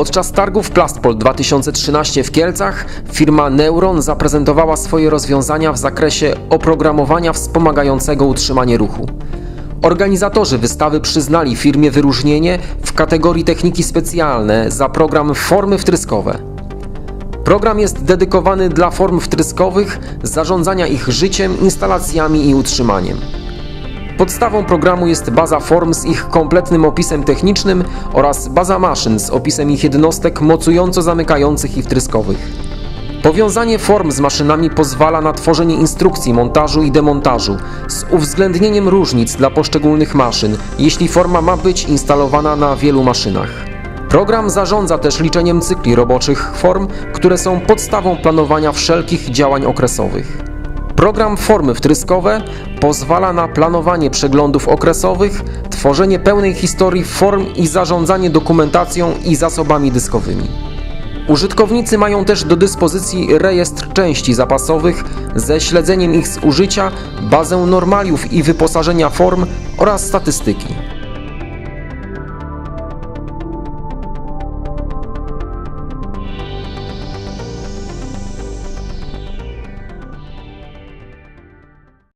Podczas targów Plastpol 2013 w Kielcach firma Neuron zaprezentowała swoje rozwiązania w zakresie oprogramowania wspomagającego utrzymanie ruchu. Organizatorzy wystawy przyznali firmie wyróżnienie w kategorii techniki specjalne za program Formy wtryskowe. Program jest dedykowany dla form wtryskowych, zarządzania ich życiem, instalacjami i utrzymaniem. Podstawą programu jest baza form z ich kompletnym opisem technicznym oraz baza maszyn z opisem ich jednostek mocująco zamykających i wtryskowych. Powiązanie form z maszynami pozwala na tworzenie instrukcji montażu i demontażu z uwzględnieniem różnic dla poszczególnych maszyn, jeśli forma ma być instalowana na wielu maszynach. Program zarządza też liczeniem cykli roboczych form, które są podstawą planowania wszelkich działań okresowych. Program Formy Wtryskowe pozwala na planowanie przeglądów okresowych, tworzenie pełnej historii form i zarządzanie dokumentacją i zasobami dyskowymi. Użytkownicy mają też do dyspozycji rejestr części zapasowych ze śledzeniem ich zużycia, bazę normaliów i wyposażenia form oraz statystyki.